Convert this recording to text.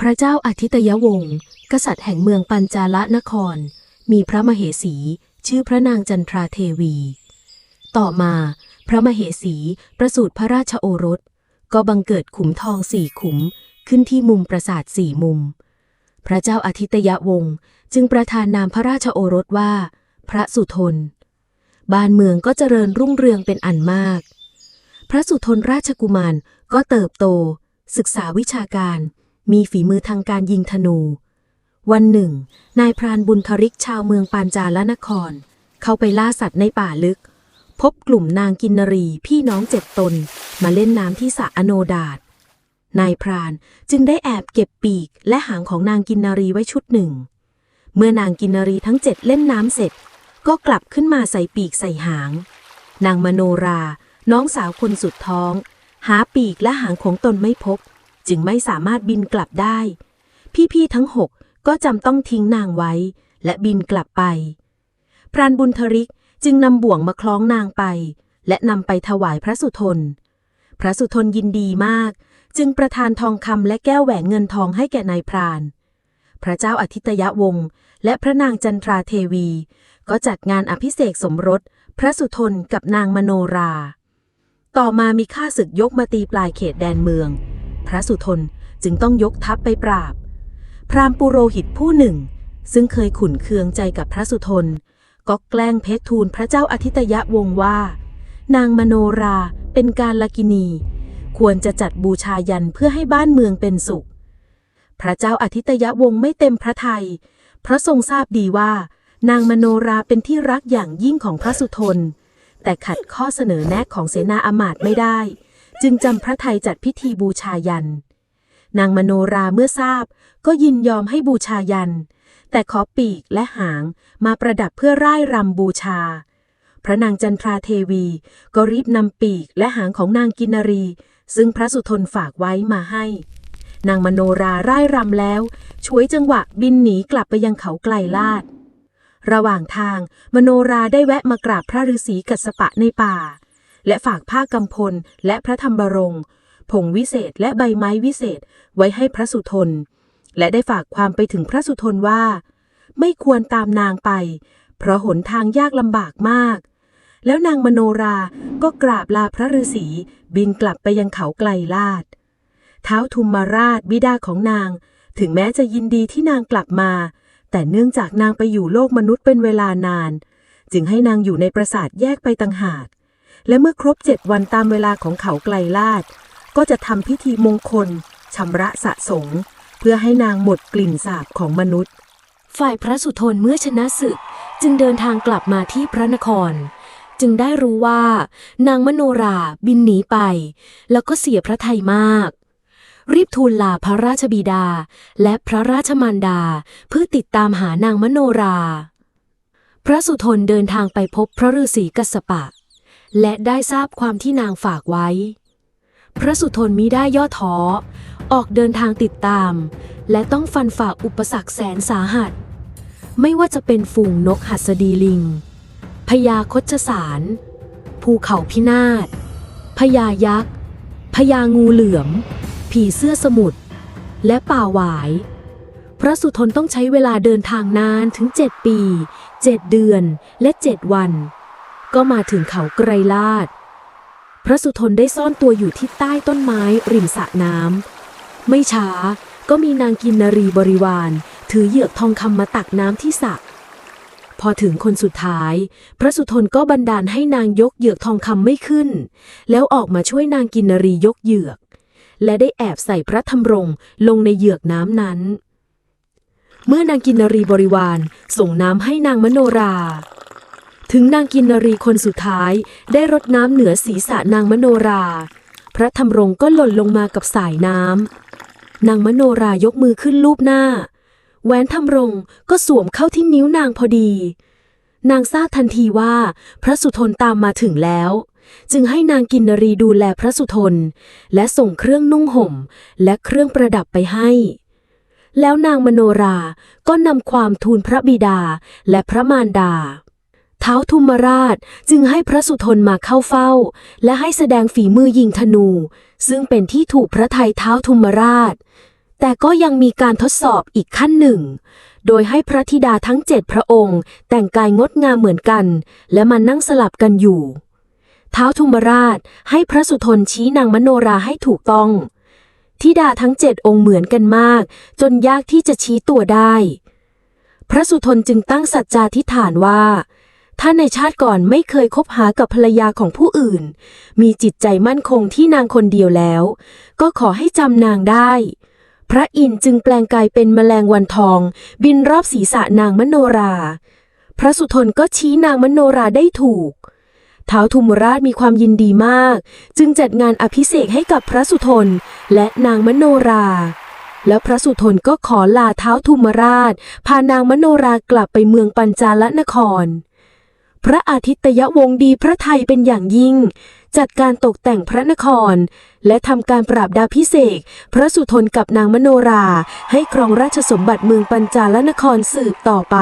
พระเจ้าอาทิตยวงศ์กษัตริย์แห่งเมืองปัญจาลนคร มีพระมเหสี ชื่อพระนางจันทราเทวี ต่อมา พระมเหสีประสูติพระราชโอรส ก็บังเกิดขุมทองสี่ขุมขึ้นที่มุมปราสาทสี่มุม พระเจ้าอาทิตยวงศ์จึงประทานนามพระราชโอรสว่า พระสุทน บ้านเมืองก็เจริญรุ่งเรืองเป็นอันมาก พระสุทนราชกุมารก็เติบโต ศึกษาวิชาการ มีฝีมือทางการยิงธนู วันหนึ่ง นายพรานบุญทริกชาวเมืองปานจาลนคร เข้าไปล่าสัตว์ในป่าลึก พบกลุ่มนางกินนรีพี่น้องเจ็ดตน มาเล่นน้ำที่สระอโนดาตนายพรานจึงได้แอบเก็บปีกและหางของนางกินนรีไว้ชุดหนึ่ง เมื่อนางกินนรีทั้งเจ็ดเล่นน้ำเสร็จ ก็กลับขึ้นมาใส่ปีกใส่หาง นางมโนรา น้องสาวคนสุดท้อง หาปีกและหางของตนไม่พบ จึงไม่สามารถบินกลับได้ พี่ๆทั้งหกก็จำต้องทิ้งนางไว้ และบินกลับไป พรานบุญทริกจึงนำบ่วงมาคล้องนางไป และนำไปถวายพระสุทน พระสุทนยินดีมาก จึงประทานทองคำและแก้วแหวนเงินทองให้แก่นายพราน พระเจ้าอาทิตยวงศ์และพระนางจันทราเทวี ก็จัดงานอภิเษกสมรส พระสุทนกับนางมโนรา ต่อมามีข้าศึกยกมาตีปลายเขตแดนเมือง พระสุทนจึงต้องยกทัพไปปราบ พราหมณ์ปุโรหิตผู้หนึ่ง ซึ่งเคยขุนเคืองใจกับพระสุทนก็แกล้งเพชรทูลพระเจ้าอาทิตยวงศ์ว่า นางมโนราเป็นการลกินี ควรจะจัดบูชายันเพื่อให้บ้านเมืองเป็นสุข พระเจ้าอาทิตยวงศ์ไม่เต็มพระทัยเพราะทรงทราบดีว่า นางมโนราเป็นที่รักอย่างยิ่งของพระสุทนแต่ขัดข้อเสนอแนะของเสนาอมาตย์ไม่ได้ จึงจำพระไทยจัดพิธีบูชายัน นางมโนราเมื่อทราบ ก็ยินยอมให้บูชายัน แต่ขอปีกและหางมาประดับเพื่อร่ายรำบูชา พระนางจันทราเทวีก็รีบนำปีกและหางของนางกินรี ซึ่งพระสุทนฝากไว้มาให้ นางมโนราร่ายรำแล้ว ช่วยจังหวะบินหนีกลับไปยังเขาไกลลาดระหว่างทางมโนราได้แวะมากราบพระฤาษีกัสปะในป่า และฝากผ้ากำพลและพระธรรมบรงผงวิเศษและใบไม้วิเศษไว้ให้พระสุทน และได้ฝากความไปถึงพระสุทนว่า ไม่ควรตามนางไป เพราะหนทางยากลำบากมาก แล้วนางมโนราก็กราบลาพระฤาษีบินกลับไปยังเขาไกลลาด เท้าวทุมมาราชบิดาของนาง ถึงแม้จะยินดีที่นางกลับมา แต่เนื่องจากนางไปอยู่โลกมนุษย์เป็นเวลานาน จึงให้นางอยู่ในปราสาทแยกไปต่างหาก และเมื่อครบเจ็ดวันตามเวลาของเขาไกลลาด ก็จะทำพิธีมงคลชำระสะสงเพื่อให้นางหมดกลิ่นสาบของมนุษย์ ฝ่ายพระสุทนเมื่อชนะศึก จึงเดินทางกลับมาที่พระนคร จึงได้รู้ว่า นางมโนราบินหนีไป แล้วก็เสียพระทัยมาก รีบทูลลาพระราชบิดา และพระราชมารดาเพื่อติดตามหานางมโนรา พระสุทนเดินทางไปพบพระฤาษีกัสปะ และได้ทราบความที่นางฝากไว้ พระสุทนมิได้ย่อท้อ ออกเดินทางติดตาม และต้องฟันฝ่าอุปสรรคแสนสาหัส ไม่ว่าจะเป็นฝูงนกหัสดีลิง พญาคชสาร ภูเขาพินาศ พญายักษ์ พญางูเหลือม ผีเสื้อสมุทร และป่าหวาย พระสุทนต้องใช้เวลาเดินทางนานถึงเจ็ดปี เจ็ดเดือน และเจ็ดวัน ก็มาถึงเขาไกรลาด พระสุทนได้ซ่อนตัวอยู่ที่ใต้ต้นไม้ริมสระน้ำ ไม่ช้าก็มีนางกินนรีบริวาร ถือเหยือกทองคำมาตักน้ำที่สระพอถึงคนสุดท้าย พระสุทนก็บันดาลให้นางยกเหยือกทองคำไม่ขึ้น แล้วออกมาช่วยนางกินนรียกเหยือก และได้แอบใส่พระธรรมรงค์ลงในเหยือกน้ำนั้น เมื่อนางกินนรีบริวารส่งน้ำให้นางมโนรา ถึงนางกินนรีคนสุดท้ายได้รดน้ำเหนือศีรษะนางมโนรา พระธรรมรงก็หล่นลงมากับสายน้ำนางมโนรายกมือขึ้นลูบหน้า แหวนทำรมรงก็สวมเข้าที่นิ้วนางพอดี นางทราบทันทีว่าพระสุทนตามมาถึงแล้ว จึงให้นางกินนรีดูแลพระสุทนและส่งเครื่องนุ่งห่ม และเครื่องประดับไปให้แล้วนางมโนรา ก็นำความทูลพระบิดาและพระมารดา ท้าวทุมราชจึงให้พระสุทนมาเข้าเฝ้า และให้แสดงฝีมือยิงธนู ซึ่งเป็นที่ถูกพระทัยเท้าวทุมราช แต่ก็ยังมีการทดสอบอีกขั้นหนึ่ง โดยให้พระธิดาทั้งเจ็ดพระองค์ แต่งกายงดงามเหมือนกัน และมานั่งสลับกันอยู่ท้าวทุมราชให้พระสุทนชี้นางมโนราให้ถูกต้องธิดาทั้งเจ็ดองค์เหมือนกันมาก จนยากที่จะชี้ตัวได้ พระสุทนจึงตั้งสัจจาธิฐานว่า ถ้าในชาติก่อนไม่เคยคบหากับภรรยาของผู้อื่น มีจิตใจมั่นคงที่นางคนเดียวแล้ว ก็ขอให้จำนางได้ พระอินทร์จึงแปลงกายเป็นแมลงวันทอง บินรอบศีรษะนางมโนรา พระสุทนก็ชี้นางมโนราได้ถูกท้าวทุมราชมีความยินดีมาก จึงจัดงานอภิเษกให้กับพระสุทนและนางมโนรา แล้วพระสุทนก็ขอลาเท้าวทุมราช พานางมโนรากลับไปเมืองปัญจาลนคร พระอาทิตยวงดีพระไทยเป็นอย่างยิ่ง จัดการตกแต่งพระนคร และทำการปราบดาพิเศษพระสุทนกับนางมโนราให้ครองราชสมบัติเมืองปัญจาลนครสืบต่อไป